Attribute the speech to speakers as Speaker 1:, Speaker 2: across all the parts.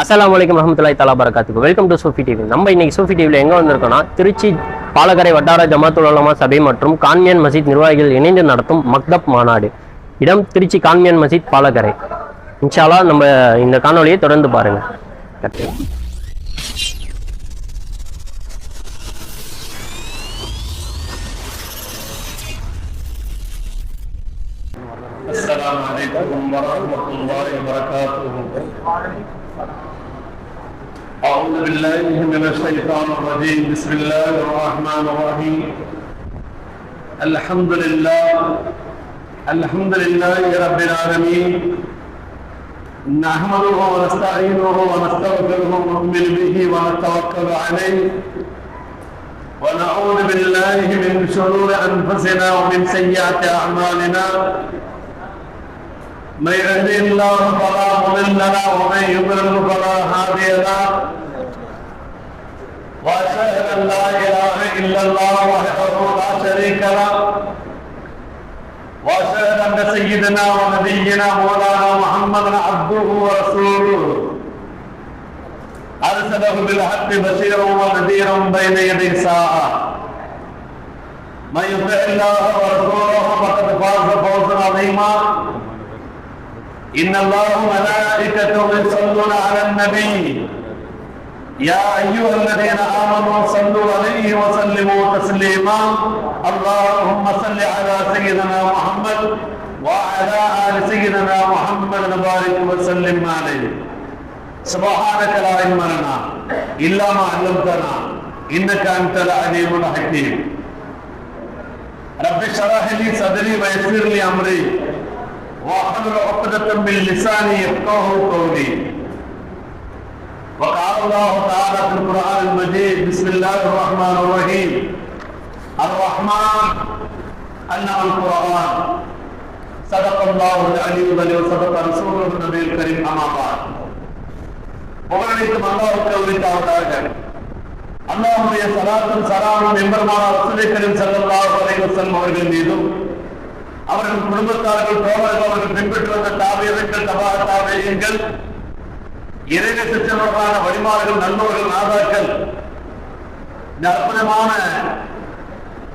Speaker 1: அஸ்ஸலாமு அலைக்கும் ரஹமத்துல்லாஹி தலா பரகாத்துக்கு வெல்கம் டு சூஃபி டிவி நம்ம இன்னைக்கு சூஃபி டிவியில் எங்கே வந்திருக்கோம்னா திருச்சி பாலக்கரை வட்டார ஜமாத்துல் உலமா சபை மற்றும் கான்மியன் மசீத் நிர்வாகிகள் இணைந்து நடத்தும் மக்தப் மாநாடு இடம் திருச்சி கான்மியன் மசீத் பாலக்கரை இன்ஷால்லா நம்ம இந்த காணொளியை தொடர்ந்து பாருங்க
Speaker 2: السلام عليكم ورحمة الله وبركاته أعوذ بالله من الشيطان الرجيم. بسم الله الرحمن الرحيم. الحمد لله الحمد لله رب العالمين. نحمده ونستعينه ونستغفره ونؤمن به ونتوكل عليه. ونعوذ بالله من شرور أنفسنا ومن سيئات أعمالنا. من يهده الله فلا مضل له ومن يضلل فلا هادي له. وأشهد أن لا إله إلا الله وحده لا شريك له. وأشهد أن سيدنا ونبينا مولانا محمدا عبده ورسوله. أرسله بالحق بشيرا ونذيرا بين يدي الساعة من يطع الله ورسوله فقد فاز فوزا عظيما. إن الله وملائكته يصلون على النبي يا أيها الذين آمنوا صلوا عليه وسلموا تسليما اللهم صل على سيدنا محمد وعلى آل سيدنا محمد وبارك وسلم عليه سبحانك لا علم لنا إلا ما علمتنا إنك أنت العليم الحكيم رب اشرح لي صدري ويسر لي أمري واحلل عقدة من لساني يفقه قولي وقال الله تعالى في القرآن المجيد بسم الله الرحمن الرحيم الرحمن أنعم القرآن صدق الله العلي العلي وصدق رسوله النبي الكريم أما بعد புகழனைத்தும் அல்லாவுக்கு உரித்தாவதாக அல்லாஹுடைய சலாத்தும் சலாமும் எம்பெருமான ரசூலை கரீம் ஸல்லல்லாஹு அலைஹி வஸல்லம் அவர்கள் மீதும் அவர்கள் குடும்பத்தார்கள் தோழர்கள் அவர்கள் பின்பற்றி வந்த தாவியர்கள் தபா தாவியங்கள் இறைவ சிற்றவர்களான வழிமாறுகள் நல்லவர்கள் நாதாக்கள் இந்த அற்புதமான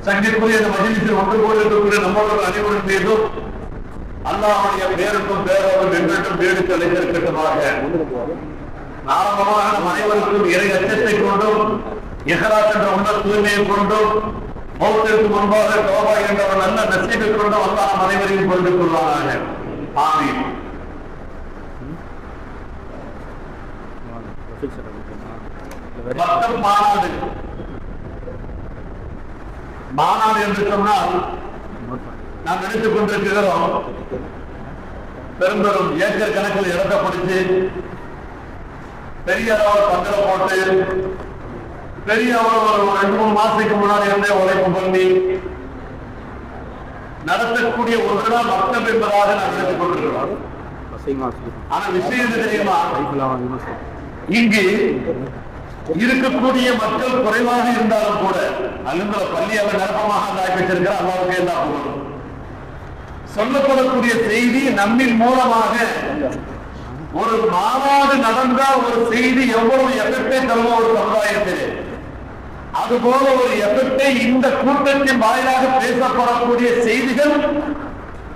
Speaker 2: சங்கிற்குரிய இந்த மகிழ்ச்சியில் ஒன்று போல் இருக்கக்கூடிய நம்மவர்கள் அனைவரும் மீதும் அல்லாவுடைய பேருக்கும் பேரோடும் என்றென்றும் வீடு கிடைத்திருக்கட்டுமாக ஆரம்பமாக நம் அனைவருக்கும் இறை அச்சத்தை கொண்டும் எகராஜ் என்ற உள்ள தூய்மையை கொண்டும் மௌத்திற்கு முன்பாக தோபா என்ற ஒரு நல்ல நசீபை கொண்டு அல்லாஹ் அனைவரையும் கொண்டு கொள்வானாக. ஆமீன். மொத்தம் மாநாடு. மாநாடு என்று சொன்னால் நாம் நினைத்துக் கொண்டிருக்கிறோம் பெரும் பெரும் ஏக்கர் கணக்கில் இடத்தை பிடிச்சு பெரிய அளவு பந்தல போட்டு பெரிய ஒரு ரெண்டு மூணு மாசத்துக்கு முன்னாடி இருந்தே உழைப்பு பண்ணி நடத்தக்கூடிய ஒரு நாள் மக்தம் என்பதாக நாம் கொண்டிருக்கிறோம் ஆனா விஷயம் தெரியுமா? இங்கு இருக்கக்கூடிய மக்கள் குறைவாக இருந்தாலும் கூட அலுவல பள்ளி அவர் நிரப்பமாக ஆக்கி வச்சிருக்கிற அல்லாவுக்கு எல்லாம் போகணும் சொல்லப்படக்கூடிய செய்தி நம்மின் மூலமாக ஒரு மாநாடு நடந்தா ஒரு செய்தி எவ்வளவு எஃபெக்டை தருவோம் ஒரு சமுதாயத்திலே. அதுபோல ஒரு எஃபெக்டை இந்த கூட்டத்தின் வாயிலாக பேசப்படக்கூடிய செய்திகள்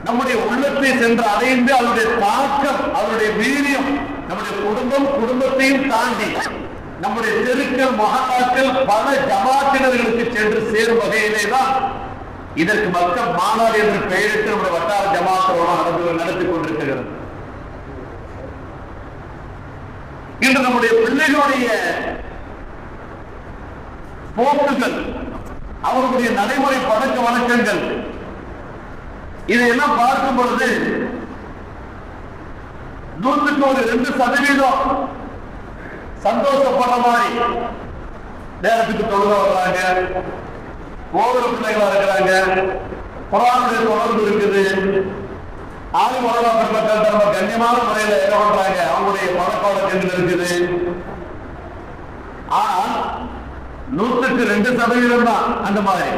Speaker 2: நம்முடைய உள்ளத்தை சென்று அடைந்து அதனுடைய தாக்கம் அதனுடைய வீரியம் நம்முடைய குடும்பம் குடும்பத்தையும் தாண்டி நம்முடைய தெருக்கள் மகாக்கள் பல ஜமாத்தினர்களுக்கு சென்று சேரும் வகையிலே தான் இதற்கு மக்கள் மாநாடு என்று பெயரிட்டு நம்முடைய வட்டார ஜமாத்தோட நடந்து நடத்தி கொண்டிருக்கிறது. இன்று நம்முடைய பிள்ளைகளுடைய போக்குகள் அவர்களுடைய நடைமுறை பழக்க வழக்கங்கள். இதையெல்லாம் பார்க்கும் பொழுது நூற்றுக்கு ஒரு ரெண்டு சதவீதம் சந்தோஷப்படுற மாதிரி நேரத்துக்கு தொழுக வர்றாங்க. ஓவர் பிள்ளைகளா இருக்கிறாங்க. குரானுடைய தொடர்பு இருக்குது. ஆதி மொழா பெருமக்கள் ரொம்ப கண்ணியமான முறையில என்ன பண்றாங்க? அவங்களுடைய பழக்க வழக்கங்கள் இருக்குது. ஆனால் நூற்றுக்கு ரெண்டு சதவீதம் தான் அந்த மாதிரி.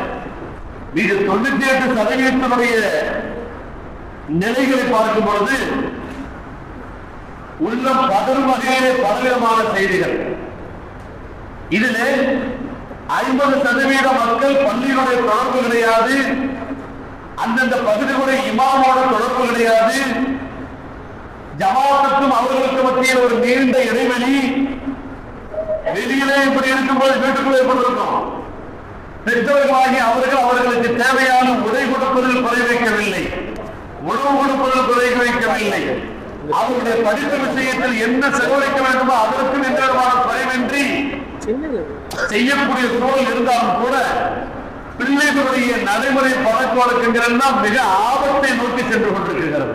Speaker 2: மிக தொண்ணூத்தி எட்டு சதவீதத்தினுடைய நிலைகளை பார்க்கும் பொழுது உள்ளம் பதறும் வகையிலே பலவிதமான செய்திகள். இதுல ஐம்பது சதவீத மக்கள் பள்ளியுடைய தொடர்பு கிடையாது அந்தந்த பகுதிகளுடைய இமாமோட தொடர்பு கிடையாது. ஜமாத்துக்கும் அவர்களுக்கு மத்தியில் ஒரு நீண்ட இடைவெளி இப்படி இருக்கும்போது வீட்டுக்குள்ளே எப்படி இருக்கும் பெற்றோர்களாகி அவர்கள் அவர்களுக்கு தேவையான உடை கொடுப்பதில் குறை வைக்கவில்லை. உணவு கொடுப்பதில் குறை வைக்கவில்லை. அவருடைய படிப்பு விஷயத்தில் என்ன செலவழிக்க வேண்டுமோ அதற்கும் எந்த விதமான குறைவின்றி செய்யக்கூடிய சூழல் இருந்தாலும் கூட பிள்ளைகளுடைய நடைமுறை பழக்க வழக்கங்கள் எல்லாம் மிக ஆபத்தை நோக்கி சென்று கொண்டிருக்கிறது.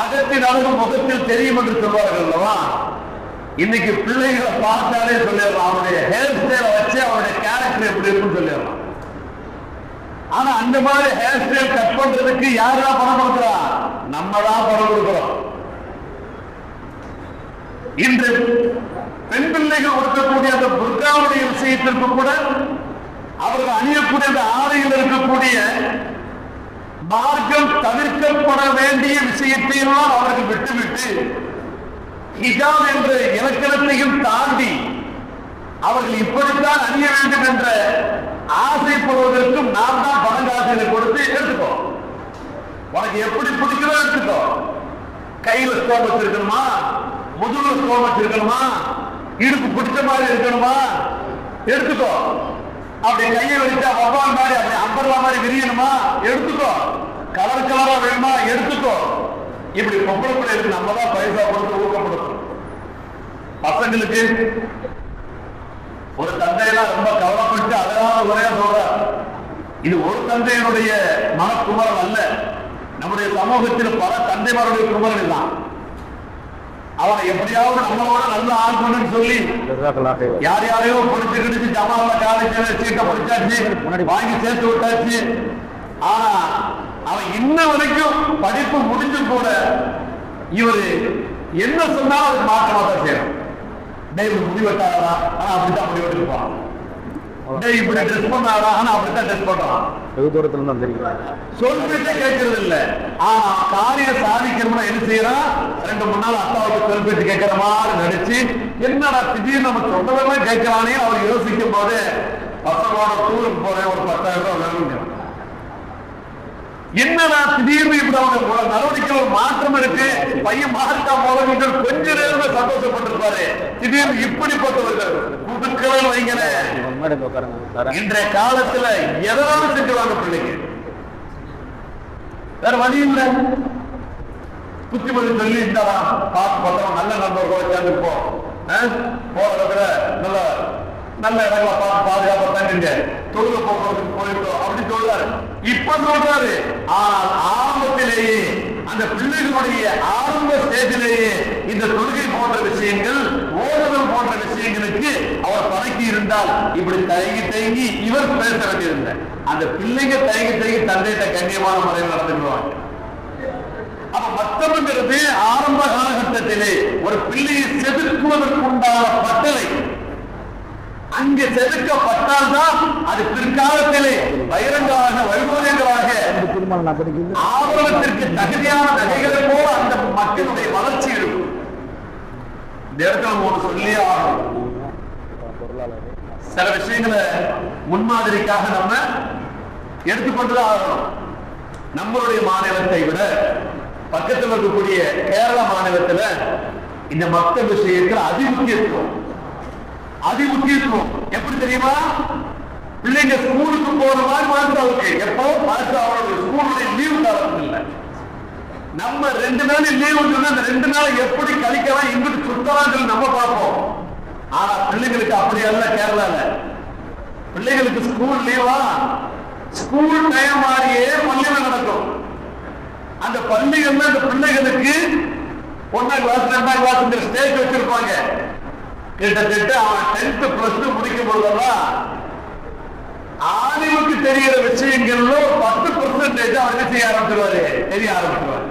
Speaker 2: அகத்தின் அழகு முகத்தில் தெரியும் என்று சொல்வார்கள் அல்லவா? இன்னைக்கு பிள்ளைகளை பார்த்தாலே சொல்லிடுறான் அவனுடைய ஹேர் ஸ்டைல வச்சு அவனுடைய கேரக்டர் எப்படி இருக்குன்னு சொல்லிடுறான் ஆனா அந்த மாதிரி ஹேர் ஸ்டைல் கட் பண்றதுக்கு யாரெல்லாம் பணம் கொடுக்குறா? நம்ம தான் பணம் கொடுக்குறோம். இன்று பெண் பிள்ளைகள் கொடுக்கக்கூடிய அந்த புர்காவுடைய விஷயத்திற்கு கூட அவர்கள் அணியக்கூடிய அந்த ஆடையில் இருக்கக்கூடிய மார்க்கம் தவிர்க்கப்பட வேண்டிய விஷயத்தையெல்லாம் அவர்கள் விட்டுவிட்டு ஹிஜாப் என்ற இலக்கணத்தையும் தாண்டி அவர்கள் இப்படித்தான் அணிய வேண்டும் என்ற ஆசைப்படுவதற்கும் நாம் தான் பணம் கொடுத்து எடுத்துக்கோ. உனக்கு எப்படி பிடிக்கிறதோ எடுத்துக்கோ. கையில ஸ்டோம் வச்சிருக்கணுமா? முதுகுல ஸ்டோம் வச்சிருக்கணுமா? இடுப்பு பிடிச்ச மாதிரி இருக்கணுமா? எடுத்துக்கோ. அப்படி கையை வச்சா வவ்வால் மாதிரி அப்படி அம்பர்லா மாதிரி விரியணுமா? எடுத்துக்கோ. கலர் கலரா வேணுமா? எடுத்துக்கோ. இப்படி பொம்பளை பிள்ளைகளுக்கு நம்ம தான் பைசா கொடுத்து ஊக்கப்படுத்தணும். பசங்களுக்கு ஒரு தந்தையெல்லாம் ரொம்ப கவலைப்பட்டு அழகான உரையா சொல்றார். இது ஒரு தந்தையினுடைய மனக்குமரல் அல்ல. நம்முடைய சமூகத்தில் பல தந்தைமாருடைய குமரல் தான் அவனை எப்படியாவது நம்மளோட நல்ல ஆள் சொல்லி யார் யாரையோ படிச்சு கிடிச்சு ஜமாவில் காலேஜ் சீட்டை படிச்சாச்சு வாங்கி சேர்த்து விட்டாச்சு. ஆனா அவன் இன்ன வரைக்கும் படிப்பு முடிஞ்சும் கூட இவரு என்ன சொன்னாலும் அதுக்கு மாற்றமா தான் செய்யணும். டேய் இப்படி முடி வெட்டாரா ஆனா அப்படித்தான் முடி வெட்டிருப்பான் டேய் இப்படி ட்ரெஸ் பண்ணாரா ஆனா அப்படித்தான் ட்ரெஸ் பண்றான்
Speaker 3: வெகு தூரத்துல தான் தெரியும்.
Speaker 2: சொல்லிட்டே கேட்கறது இல்ல. ஆனா காரியம் சாதிக்கணும்னா என்ன செய்யறான்? ரெண்டு மூணு நாள் அத்தாவுக்கு சொல் பேச்சு கேட்கிற மாதிரி நடிச்சு என்னடா திடீர்னு நம்ம சொன்னதெல்லாம் கேட்கறானே அவர் யோசிக்கும் போது பசங்களோட டூருக்கு போறேன் ஒரு பத்தாயிரம் ரூபாய் வேணுங்க என்னடா திடீர்னு இப்படி அவங்க நடவடிக்கை ஒரு மாற்றம் இருக்கு? பையன் மாறிட்டா போல நீங்கள் கொஞ்ச நேரமே சந்தோஷப்பட்டிருப்பாரு. திடீர்னு இப்படிப்பட்டவர்கள். புதுக்கள் வைங்கன
Speaker 3: முன்னாடி
Speaker 2: இன்றைய காலத்துல எதனாலும் செஞ்சுவாங்க பிள்ளைங்க? வேற வழி இல்ல. புத்திமதி சொல்லி இருந்தாலும் பார்த்து பார்த்தோம் நல்ல நண்பர்களோட சேர்ந்து போற நல்ல நல்ல இடங்களை பார்த்து பாதுகாப்பா தங்குங்க தொழுக போக்குவரத்துக்கு போயிட்டோம். அப்படி சொல்றாரு. இப்ப சொல்றாரு. ஆனால் ஆரம்பத்திலேயே அந்த பிள்ளைகளுடைய ஆரம்ப ஸ்டேஜிலேயே இந்த தொழுகை போன்ற விஷயங்கள் ஓடுதல் போன்ற விஷயங்களுக்கு அவர் பழக்கி இருந்தால் இப்படி தயங்கி தயங்கி இவர் பேச வேண்டியிருந்த அந்த பிள்ளைங்க தயங்கி தயங்கி தந்தையிட்ட கண்ணியமான முறையில் நடந்துக்குவாங்க அப்ப மத்தவங்கிறது ஆரம்ப காலகட்டத்திலே ஒரு பிள்ளையை செதுக்குவதற்குண்டான பட்டறை இங்க செதுக்கப்பட்டால்தான் அது பிற்காலத்திலே பகிரங்கமாக வைபவங்களாக
Speaker 3: ஆபரணத்திற்கு
Speaker 2: ஆவணத்திற்கு தகுதியான நகைகளை போல அந்த மக்களுடைய வளர்ச்சி இருக்கும் இந்த சொல்லியே ஆகணும். சில விஷயங்களை முன்மாதிரிக்காக நம்ம எடுத்துக்கொண்டுதான் ஆகணும். நம்மளுடைய மாநிலத்தை விட பக்கத்தில் இருக்கக்கூடிய கேரள மாநிலத்துல இந்த மத்த விஷயத்தில் அதிமுக்கியத்துவம். அதிமுக்கியத்துவம். எப்படி தெரியுமா? பிள்ளைங்க ஸ்கூலுக்கு போற மாதிரி மாற்றாவுக்கு எப்போ? மாற்று அவருடைய ஸ்கூலுடைய லீவு காலம் இல்லை. நம்ம ரெண்டு நாள் லீவு சொன்னா அந்த ரெண்டு நாள் எப்படி கழிக்கலாம்? எங்கிட்டு சுத்தலாம் சொல்லி நம்ம பார்ப்போம். ஆனா பிள்ளைங்களுக்கு அப்படி அல்ல கேரளால. பிள்ளைங்களுக்கு ஸ்கூல் லீவா ஸ்கூல் டைம் மாதிரியே பள்ளிகள் நடக்கும். அந்த பள்ளிகள்ல அந்த பிள்ளைகளுக்கு ஒன்னாம் கிளாஸ் ரெண்டாம் கிளாஸ் ஸ்டேஜ் வச்சிருப்பாங்க. கிட்டத்தட்ட அவன் டென்த் பிளஸ் டூ முடிக்கும் போதெல்லாம் ஆதிவுக்கு தெரிகிற விஷயங்கள்ல பத்து பர்சன்டேஜ் அவர் என்ன செய்ய ஆரம்பிச்சிருவாரு? தெரிய ஆரம்பிச்சிருவாரு.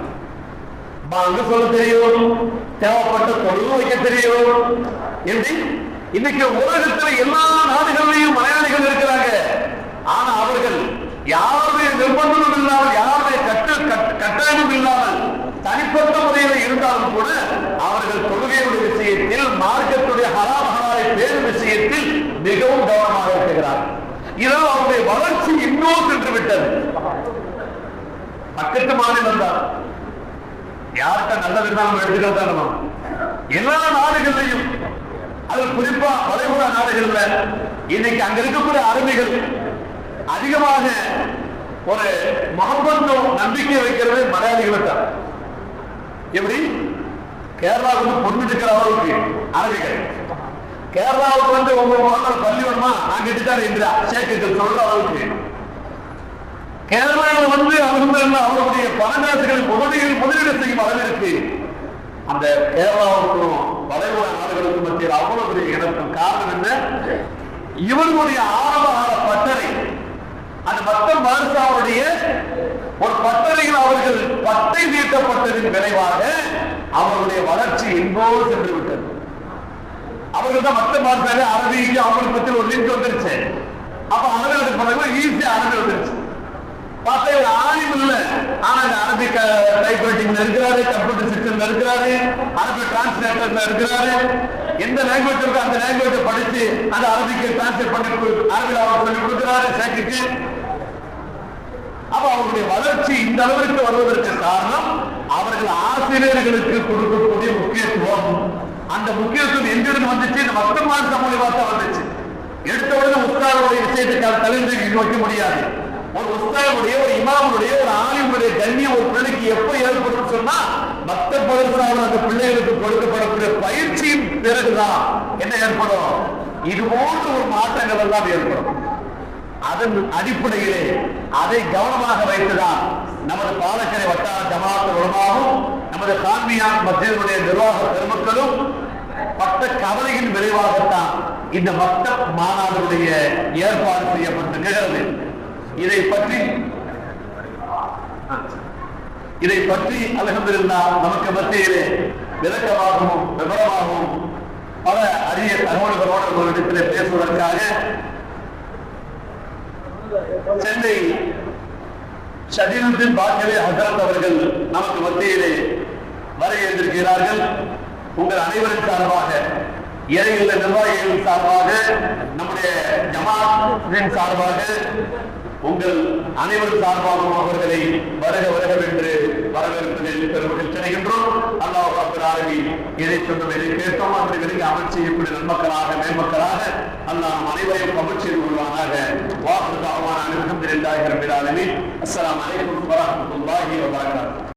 Speaker 2: பங்கு சொல்ல தெரியும் தேவைப்பட்ட தொழில் வைக்க தெரியும். எப்படி? இன்னைக்கு உலகத்துல எல்லா நாடுகளிலையும் மலையாளிகள் இருக்கிறாங்க. ஆனா அவர்கள் யாருடைய நிர்பந்தமும் இல்லாமல் யாருடைய கட்ட கட்ட- கட்டாயமும் இல்லாமல் தனிப்பட்ட முறையில் இருந்தாலும் கூட அவர்கள் தொழுகையுடைய விஷயத்தில் மார்க்கத்துடைய ஹராம் ஹலாலை பேரும் விஷயத்தில் மிகவும் கவனமாக இருக்கிறார். இதனால் அவருடைய வளர்ச்சி இன்னும் சென்று விட்டது பக்கத்து மாநிலம் தான் யார்கிட்ட நல்ல விருந்தாலும் எடுத்துக்கிறது தான் நம்ம எல்லா நாடுகள்லையும் அது குறிப்பா வளைகுடா நாடுகள்ல இன்னைக்கு அங்க இருக்கக்கூடிய அருமைகள் அதிகமாக ஒரு முகம்பந்தம் நம்பிக்கை வைக்கிறது மலையாளிகள் தான் எப்படி? கேரளாவுக்கு வந்து பொண்ணு இருக்கிற அளவுக்கு அரபிகள். கேரளாவுக்கு வந்து உங்க மகன் பள்ளி வேணுமா நான் கெட்டுத்தாரு இந்திரா சேக்குகள் சொல்ற அளவுக்கு. கேரளாவில் வந்து அலமதுல்லா அவருடைய பணங்காசுகளின் முதலீடு முதலீடு செய்யும் அளவிற்கு அந்த கேரளாவுக்கும் வளைகுடா நாடுகளுக்கும் மத்தியில் அவ்வளவு பெரிய இணக்கம் காரணம் என்ன? இவர்களுடைய ஆரம்ப கால பட்டறை. அந்த மத்த மருசாவுடைய ஒரு பட்டறையில் அவர்கள் பட்டை நீட்டப்பட்டதின் விளைவாக அவருடைய வளர்ச்சி எங்கோடு சென்று விட்டது அவர்கள் தான் மத்த அரபி அரபிக்கு அவங்களுக்கு பத்தி ஒரு லிங்க் வந்துருச்சு. அப்ப அரபிகளுக்கு பிறகு ஈஸியா அரபி வந்துருச்சு. பார்த்தா இவர் ஆணியம் இல்ல. ஆனா இந்த அரபி டைப் ரைட்டிங்ல இருக்கிறாரு கம்ப்யூட்டர் சிஸ்டம்ல இருக்கிறாரு அரபி டிரான்ஸ்லேட்டர்ல இருக்கிறாரு. எந்த லாங்குவேஜ் இருக்கோ அந்த லாங்குவேஜ் படிச்சு அந்த அரபிக்கு டிரான்ஸ்லேட் பண்ணி அரபில் அவர் சொல்லி கொடுக்கிறாரு சேக்குக்கு. அப்ப அவருடைய வளர்ச்சி இந்த அளவிற்கு வருவதற்கு காரணம் அவர்கள் ஆசிரியர்களுக்கு கொடுக்கக்கூடிய முக்கியத்துவம். அந்த முக்கியத்துவம் எங்கிருந்து வந்துச்சு? இந்த சமூக சமூகமாக வந்துச்சு. எடுத்த உடனே உஸ்தாதுடைய விஷயத்துக்காக தலைந்து வைக்க முடியாது. ஒரு உஸ்தாதுடைய ஒரு இமாமுடைய ஒரு ஆலிமுடைய கண்ணியம் ஒரு பிள்ளைக்கு எப்போ ஏற்படும் சொன்னா மத்த பதவிசாளர் அந்த பிள்ளைகளுக்கு கொடுக்கப்படக்கூடிய பயிற்சியின் பிறகுதான் என்ன ஏற்படும்? இது போன்ற ஒரு மாற்றங்கள் எல்லாம் ஏற்படும். அதன் அடிப்படையிலே அதை கவனமாக வைத்துதான் நமது பாலக்கரை வட்டார ஜமாத் உலமாவும் நமது கான்மியான் மத்தியனுடைய நிர்வாக பெருமக்களும் பட்ட கவலையின் விளைவாகத்தான் இந்த மத்த மாநாடுடைய ஏற்பாடு செய்யப்பட்டிருக்கிறது இதை பற்றி இதை பற்றி அலகமிருந்தா நமக்கு மத்தியிலே விளக்கமாகவும் விவரமாகவும் பல அரிய தகவல்களோடு உங்களிடத்திலே பேசுவதற்காக சென்னை ஷதீனுத்தின் பாக்கியவே ஹசரத் அவர்கள் நமக்கு மத்தியிலே வர எழுந்திருக்கிறார்கள் உங்கள் அனைவரின் சார்பாக இறையுள்ள நிர்வாகிகளின் சார்பாக நம்முடைய ஜமாத்தின் சார்பாக உங்கள் அனைவரும் சார்பாகவும் அவர்களை வருக வருகவென்று வரவேற்பதில் பெருமகிழ்ச்சி அடைகின்றோம் ஆலமி இதை சொன்னோம் இதை கேட்டோம். அவர்களுக்கு அமல் செய்யக்கூடிய நன்மக்களாக மேன்மக்களாக அல்லா நம் அனைவரையும் கமல் செய்து கொள்வானாக. வாக்கு தாவான அனைவருக்கும் இரண்டாயிரம் பேராலுமே அஸ்ஸலாமு அலைக்கும் வரஹ்மத்துல்லாஹி வபரகாத்துஹு.